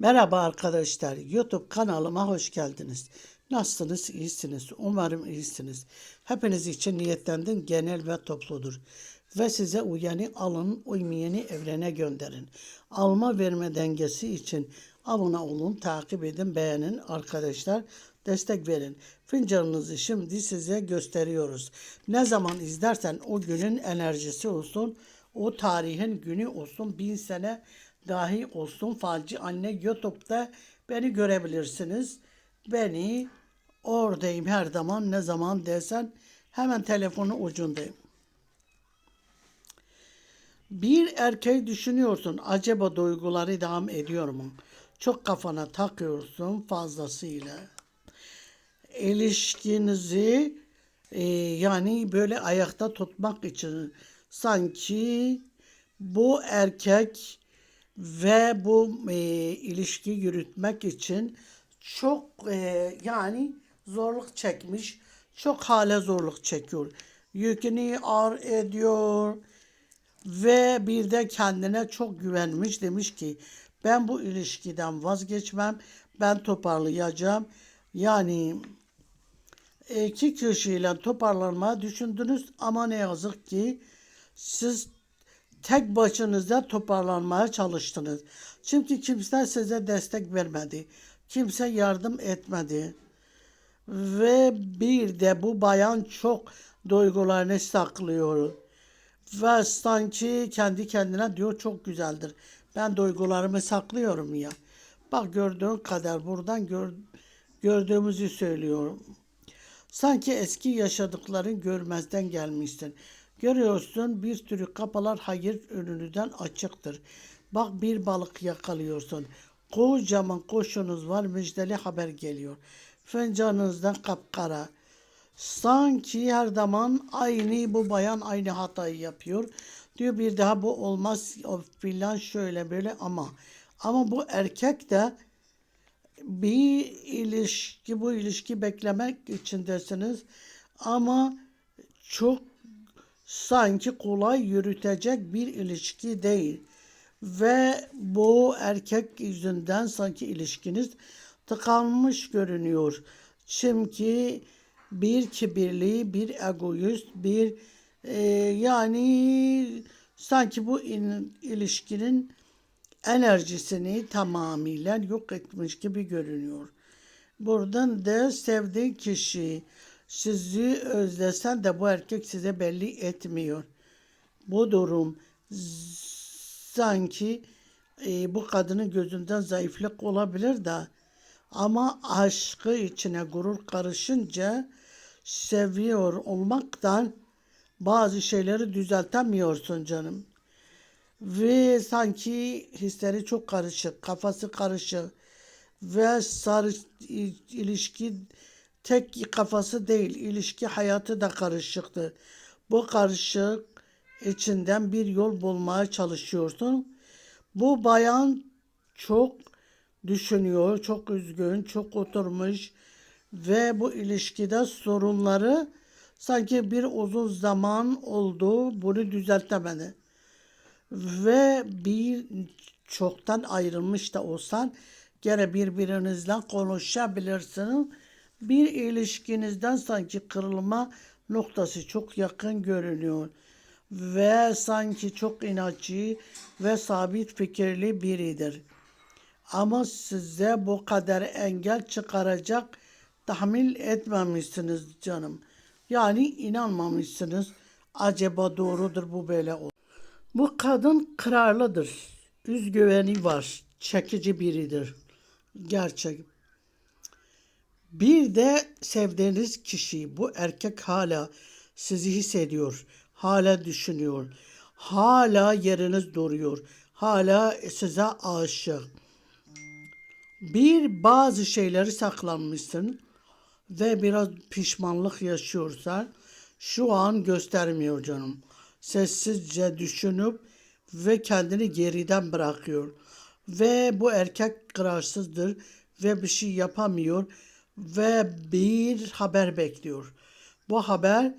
Merhaba arkadaşlar. YouTube kanalıma hoş geldiniz. Nasılsınız? İyisiniz. Umarım iyisiniz. Hepiniz için niyetlendim genel ve topludur. Ve size uyanı alın, uymayanı evrene gönderin. Alma verme dengesi için abone olun, takip edin, beğenin arkadaşlar. Destek verin. Fincanınızı şimdi size gösteriyoruz. Ne zaman izlersen o günün enerjisi olsun, o tarihin günü olsun, bin sene dahi olsun falcı anne YouTube'da beni görebilirsiniz. Beni oradayım her zaman ne zaman desen hemen telefonun ucundayım. Bir erkeği düşünüyorsun acaba duyguları devam ediyor mu? Çok kafana takıyorsun fazlasıyla. İlişkinizi e, yani böyle ayakta tutmak için sanki bu erkek ve bu e, ilişki yürütmek için çok e, yani zorluk çekmiş, çok hale zorluk çekiyor. Yükünü ağır ediyor ve bir de kendine çok güvenmiş demiş ki ben bu ilişkiden vazgeçmem, ben toparlayacağım. Yani iki kişiyle toparlanmayı düşündünüz ama ne yazık ki siz tek başınıza toparlanmaya çalıştınız. Çünkü kimse size destek vermedi. Kimse yardım etmedi. Ve bir de bu bayan çok duygularını saklıyor. Ve sanki kendi kendine diyor çok güzeldir. Ben duygularımı saklıyorum ya. Bak gördüğün kadar buradan gör, gördüğümüzü söylüyorum. Sanki eski yaşadıkların görmezden gelmişsin. Görüyorsun bir sürü kapılar hayır önünüzden açıktır. Bak bir balık yakalıyorsun. Kocaman koşunuz var müjdeli haber geliyor. Fincanınızdan kapkara. Sanki her zaman aynı bu bayan aynı hatayı yapıyor. Diyor bir daha bu olmaz filan şöyle böyle ama ama bu erkek de bir ilişki bu ilişki beklemek içindesiniz ama çok sanki kolay yürütecek bir ilişki değil ve bu erkek yüzünden sanki ilişkiniz tıkanmış görünüyor. Çünkü bir kibirli, bir egoist, bir e, yani sanki bu in- ilişkinin enerjisini tamamıyla yok etmiş gibi görünüyor. Buradan da sevdiğin kişi sizi özlesen de bu erkek size belli etmiyor. Bu durum sanki e, bu kadının gözünden zayıflık olabilir de ama aşkı içine gurur karışınca seviyor olmaktan bazı şeyleri düzeltemiyorsun canım ve sanki hisleri çok karışık, kafası karışık ve sarı ilişki tek kafası değil, ilişki hayatı da karışıktı. Bu karışık içinden bir yol bulmaya çalışıyorsun. Bu bayan çok düşünüyor, çok üzgün, çok oturmuş ve bu ilişkide sorunları sanki bir uzun zaman oldu, bunu düzeltemedi ve bir çoktan ayrılmış da olsan gene birbirinizle konuşabilirsiniz. Bir ilişkinizden sanki kırılma noktası çok yakın görünüyor ve sanki çok inatçı ve sabit fikirli biridir. Ama size bu kadar engel çıkaracak tahmin etmemişsiniz canım. Yani inanmamışsınız. Acaba doğrudur bu böyle olur. Bu kadın kararlıdır. Üzgüveni var. Çekici biridir. Gerçek. Bir de sevdiğiniz kişi bu erkek hala sizi hissediyor. Hala düşünüyor. Hala yeriniz duruyor. Hala size aşık. Bir bazı şeyleri saklanmışsın ve biraz pişmanlık yaşıyorsan şu an göstermiyor canım sessizce düşünüp ve kendini geriden bırakıyor. Ve bu erkek kararsızdır ve bir şey yapamıyor ve bir haber bekliyor. Bu haber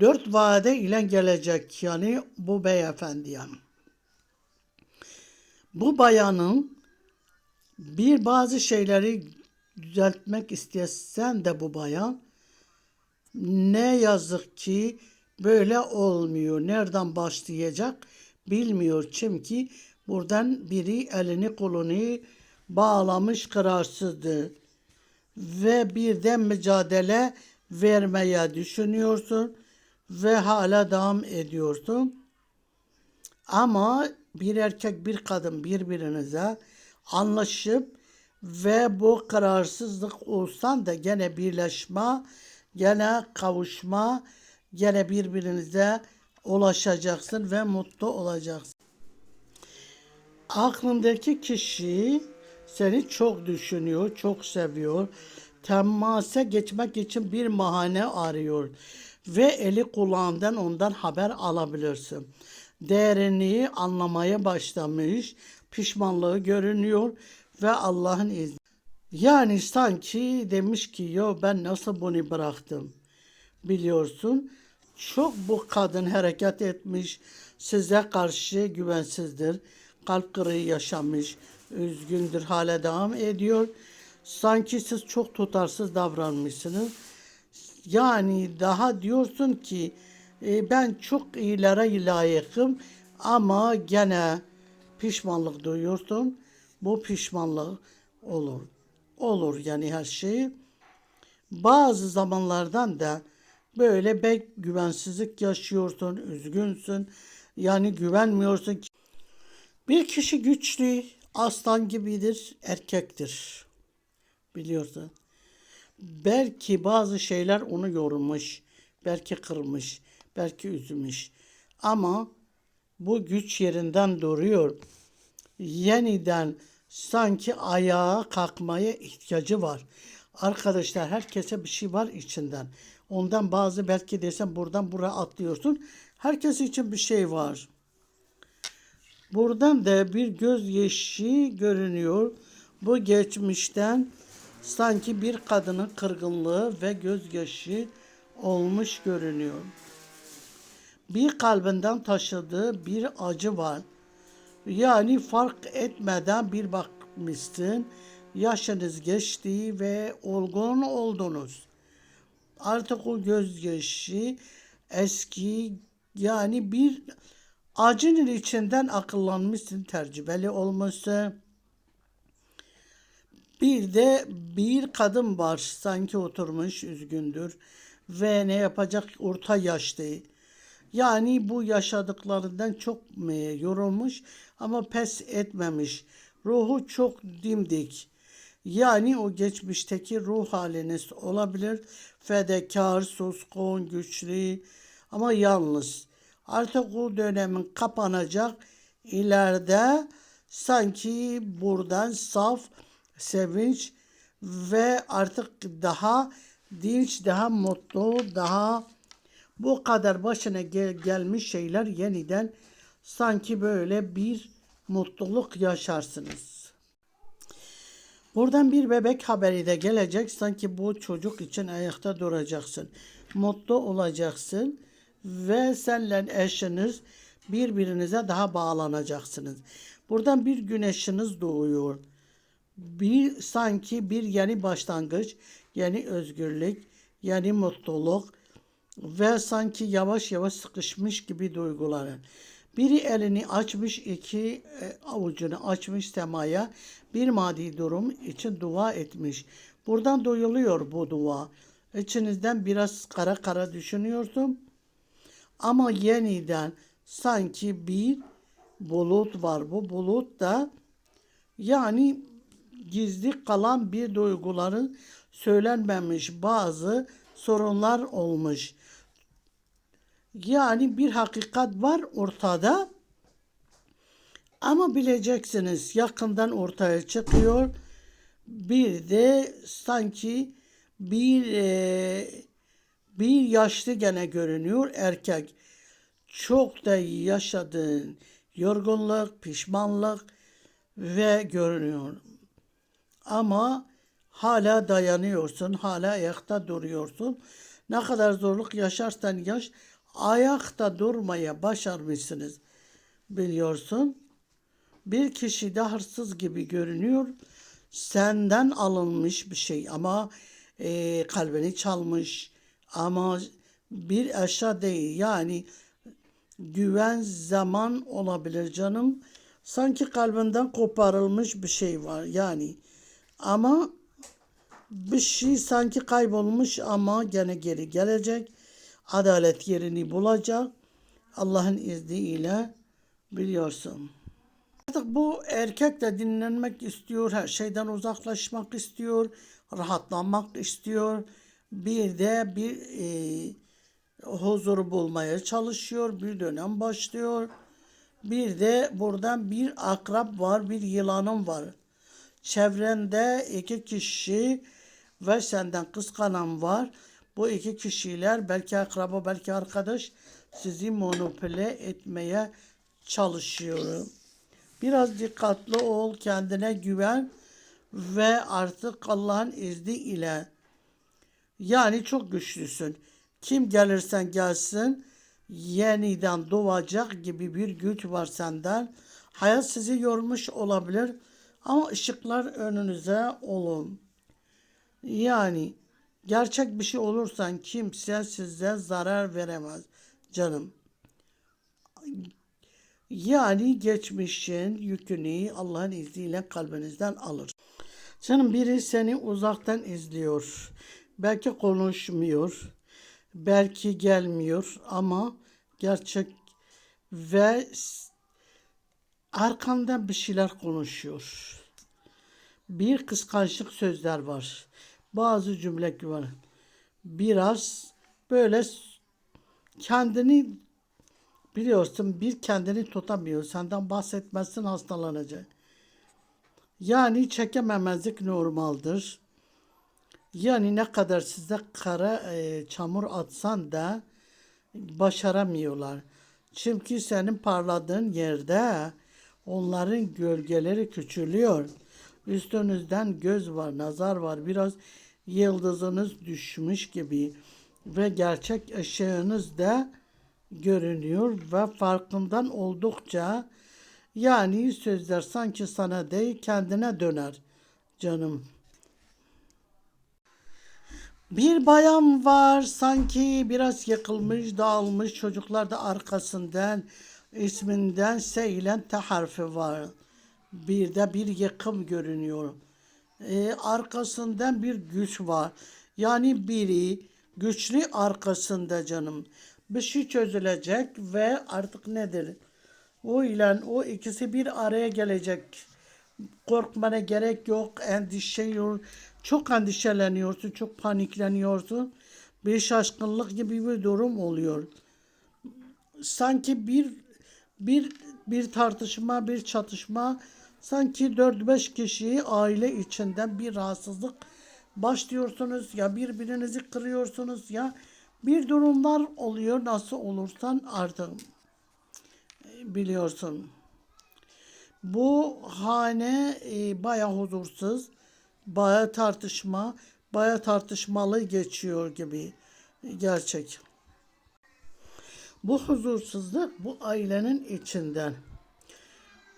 dört vade ile gelecek yani bu beyefendiye. Bu bayanın Bir bazı şeyleri düzeltmek istesen de bu bayan ne yazık ki böyle olmuyor. Nereden başlayacak bilmiyor. Çünkü buradan biri elini kolunu bağlamış kararsızdı. Ve birden mücadele vermeye düşünüyorsun ve hala devam ediyorsun. Ama bir erkek bir kadın birbirinize anlaşıp ve bu kararsızlık olsan da gene birleşme, gene kavuşma, gene birbirinize ulaşacaksın ve mutlu olacaksın. Aklındaki kişi seni çok düşünüyor, çok seviyor. Temasa geçmek için bir bahane arıyor ve eli kulağından ondan haber alabilirsin. Değerini anlamaya başlamış, pişmanlığı görünüyor ve Allah'ın izni. Yani sanki demiş ki yo ben nasıl bunu bıraktım biliyorsun. Çok bu kadın hareket etmiş, size karşı güvensizdir, kalp kırığı yaşamış, üzgündür, hala devam ediyor. Sanki siz çok tutarsız davranmışsınız. Yani daha diyorsun ki e, ben çok iyilere layıkım ama gene pişmanlık duyuyorsun. Bu pişmanlık olur. Olur yani her şey. Bazı zamanlardan da böyle bek güvensizlik yaşıyorsun, üzgünsün. Yani güvenmiyorsun. Bir kişi güçlü, aslan gibidir, erkektir. Biliyorsun. Belki bazı şeyler onu yormuş, belki kırmış, belki üzmüş. Ama bu güç yerinden duruyor. Yeniden sanki ayağa kalkmaya ihtiyacı var. Arkadaşlar herkese bir şey var içinden. Ondan bazı belki desem buradan buraya atlıyorsun. Herkes için bir şey var. Buradan da bir göz yeşi görünüyor. Bu geçmişten sanki bir kadının kırgınlığı ve gözyaşı olmuş görünüyor. Bir kalbinden taşıdığı bir acı var. Yani fark etmeden bir bakmışsın. Yaşınız geçti ve olgun oldunuz. Artık o gözyaşı eski yani bir acının içinden akıllanmışsın, tecrübeli olmuşsun. Bir de bir kadın var sanki oturmuş üzgündür ve ne yapacak orta yaşta. Yani bu yaşadıklarından çok yorulmuş ama pes etmemiş. Ruhu çok dimdik. Yani o geçmişteki ruh haliniz olabilir. Fedakar, suskun, güçlü ama yalnız. Artık o dönemin kapanacak. İleride sanki buradan saf sevinç ve artık daha dinç, daha mutlu, daha bu kadar başına gel- gelmiş şeyler yeniden sanki böyle bir mutluluk yaşarsınız. Buradan bir bebek haberi de gelecek. Sanki bu çocuk için ayakta duracaksın. Mutlu olacaksın ve senle eşiniz birbirinize daha bağlanacaksınız. Buradan bir güneşiniz doğuyor. Bir sanki bir yeni başlangıç, yeni özgürlük, yeni mutluluk ve sanki yavaş yavaş sıkışmış gibi duyguları. Biri elini açmış, iki e, avucunu açmış semaya bir maddi durum için dua etmiş. Buradan duyuluyor bu dua. İçinizden biraz kara kara düşünüyorsun. Ama yeniden sanki bir bulut var. Bu bulut da yani gizli kalan bir duyguların söylenmemiş bazı sorunlar olmuş. Yani bir hakikat var ortada. Ama bileceksiniz yakından ortaya çıkıyor. Bir de sanki bir e, bir yaşlı gene görünüyor erkek. Çok da yaşadığın yorgunluk, pişmanlık ve görünüyor. Ama hala dayanıyorsun, hala ayakta duruyorsun. Ne kadar zorluk yaşarsan yaş, ayakta durmaya başarmışsınız biliyorsun. Bir kişi de hırsız gibi görünüyor. Senden alınmış bir şey ama e, kalbini çalmış ama bir eşya değil. Yani güven zaman olabilir canım. Sanki kalbinden koparılmış bir şey var yani. Ama bir şey sanki kaybolmuş ama gene geri gelecek. Adalet yerini bulacak. Allah'ın izniyle biliyorsun. Artık bu erkek de dinlenmek istiyor, her şeyden uzaklaşmak istiyor, rahatlanmak istiyor. Bir de bir e, huzur bulmaya çalışıyor, bir dönem başlıyor. Bir de buradan bir akrap var, bir yılanım var. Çevrende iki kişi ve senden kıskanan var. Bu iki kişiler belki akraba belki arkadaş sizi monopole etmeye çalışıyor. Biraz dikkatli ol, kendine güven ve artık Allah'ın izni ile yani çok güçlüsün. Kim gelirsen gelsin yeniden doğacak gibi bir güç var senden. Hayat sizi yormuş olabilir ama ışıklar önünüze olun. Yani gerçek bir şey olursan kimse size zarar veremez canım. Yani geçmişin yükünü Allah'ın izniyle kalbinizden alır. Canım biri seni uzaktan izliyor. Belki konuşmuyor. Belki gelmiyor ama gerçek ve arkandan bir şeyler konuşuyor. Bir kıskançlık sözler var. Bazı cümle var. Biraz böyle kendini biliyorsun bir kendini tutamıyor. Senden bahsetmezsin hastalanacak. Yani çekememezlik normaldir. Yani ne kadar size kara e, çamur atsan da başaramıyorlar. Çünkü senin parladığın yerde onların gölgeleri küçülüyor. Üstünüzden göz var, nazar var. Biraz yıldızınız düşmüş gibi ve gerçek ışığınız da görünüyor ve farkından oldukça yani sözler sanki sana değil kendine döner canım. Bir bayan var sanki biraz yıkılmış, dağılmış. Çocuklar da arkasından isminden S ile T harfi var. Bir de bir yıkım görünüyor. Ee, arkasından bir güç var. Yani biri güçlü arkasında canım. Bir şey çözülecek ve artık nedir? O ile o ikisi bir araya gelecek. Korkmana gerek yok, endişe yok. Çok endişeleniyorsun, çok panikleniyorsun. Bir şaşkınlık gibi bir durum oluyor. Sanki bir bir bir tartışma, bir çatışma, sanki 4-5 kişiyi aile içinden bir rahatsızlık başlıyorsunuz ya birbirinizi kırıyorsunuz ya bir durumlar oluyor nasıl olursan artık biliyorsun. Bu hane e, baya huzursuz, baya tartışma, baya tartışmalı geçiyor gibi gerçek. Bu huzursuzluk bu ailenin içinden.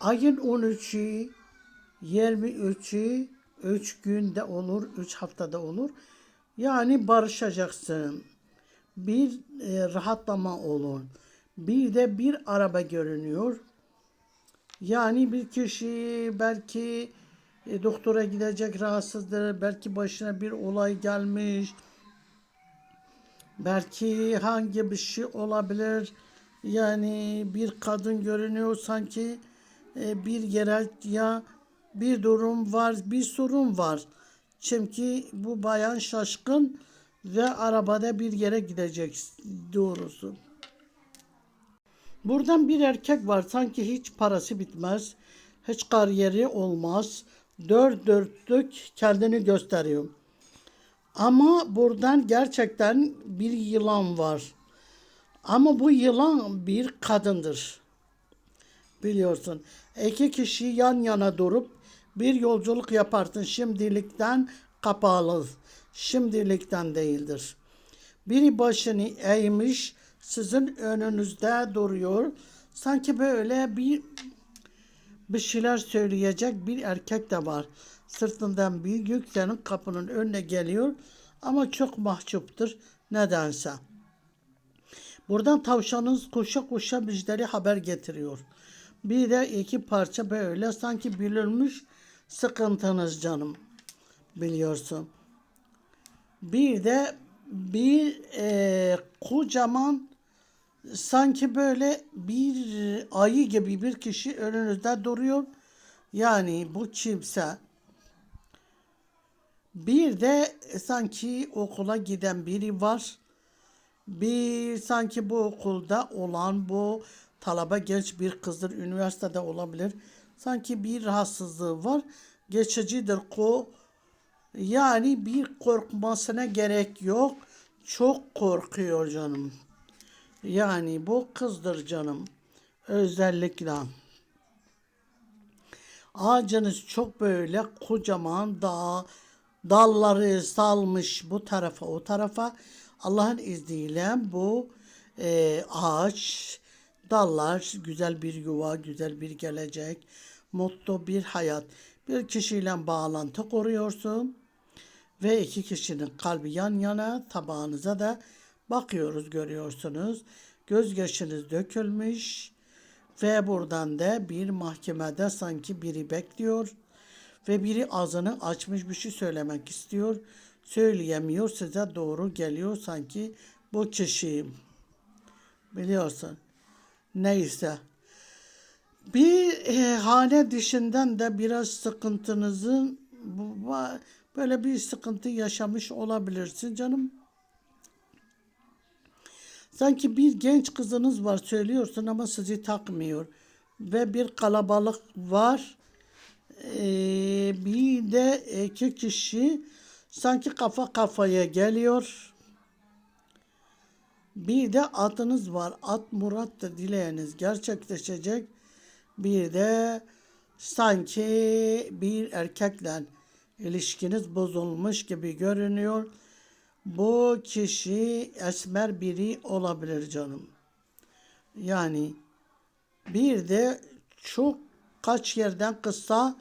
Ayın 13'ü, 23'ü, 3 günde olur, 3 haftada olur. Yani barışacaksın. Bir e, rahatlama olur. Bir de bir araba görünüyor. Yani bir kişi belki e, doktora gidecek rahatsızdır. Belki başına bir olay gelmiş. Belki hangi bir şey olabilir. Yani bir kadın görünüyor sanki e, bir yere ya bir durum var, bir sorun var. Çünkü bu bayan şaşkın ve arabada bir yere gidecek doğrusu. Buradan bir erkek var sanki hiç parası bitmez. Hiç kariyeri olmaz. Dört dörtlük kendini gösteriyor. Ama buradan gerçekten bir yılan var. Ama bu yılan bir kadındır. Biliyorsun. İki kişi yan yana durup bir yolculuk yaparsın. Şimdilikten kapalı. Şimdilikten değildir. Biri başını eğmiş, sizin önünüzde duruyor. Sanki böyle bir bir şeyler söyleyecek bir erkek de var. Sırtından bir yük senin kapının önüne geliyor ama çok mahcuptur nedense. Buradan tavşanınız koşa koşa müjdeli haber getiriyor. Bir de iki parça böyle sanki bölünmüş sıkıntınız canım. Biliyorsun. Bir de bir e, kocaman sanki böyle bir ayı gibi bir kişi önünüzde duruyor. Yani bu kimse bir de sanki okula giden biri var. Bir sanki bu okulda olan bu talebe genç bir kızdır. Üniversitede olabilir. Sanki bir rahatsızlığı var. Geçicidir ko. Yani bir korkmasına gerek yok. Çok korkuyor canım. Yani bu kızdır canım. Özellikle. Ağacınız çok böyle kocaman dağ, dalları salmış bu tarafa o tarafa. Allah'ın izniyle bu e, ağaç, dallar, güzel bir yuva, güzel bir gelecek, mutlu bir hayat. Bir kişiyle bağlantı kuruyorsun ve iki kişinin kalbi yan yana tabağınıza da bakıyoruz görüyorsunuz. Gözyaşınız dökülmüş ve buradan da bir mahkemede sanki biri bekliyor ve biri ağzını açmış bir şey söylemek istiyor. Söyleyemiyor size doğru geliyor sanki bu kişi. Biliyorsun. Neyse. Bir e, hane dışından da biraz sıkıntınızın böyle bir sıkıntı yaşamış olabilirsin canım. Sanki bir genç kızınız var söylüyorsun ama sizi takmıyor. Ve bir kalabalık var. Ee, bir de iki kişi sanki kafa kafaya geliyor. Bir de atınız var. At murattır dileğiniz gerçekleşecek. Bir de sanki bir erkekle ilişkiniz bozulmuş gibi görünüyor. Bu kişi esmer biri olabilir canım. Yani bir de çok kaç yerden kısa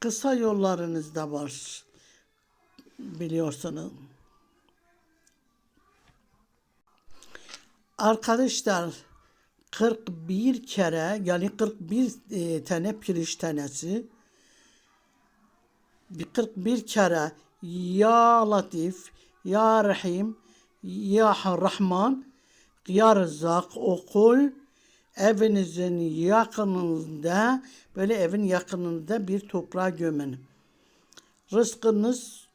kısa yollarınız da var. Biliyorsunuz. Arkadaşlar 41 kere yani 41 e, tane pirinç tanesi bir 41 kere Ya Latif, Ya Rahim, Ya Rahman, Ya Rızak okul evinizin yakınında böyle evin yakınında bir toprağa gömün. Rızkınız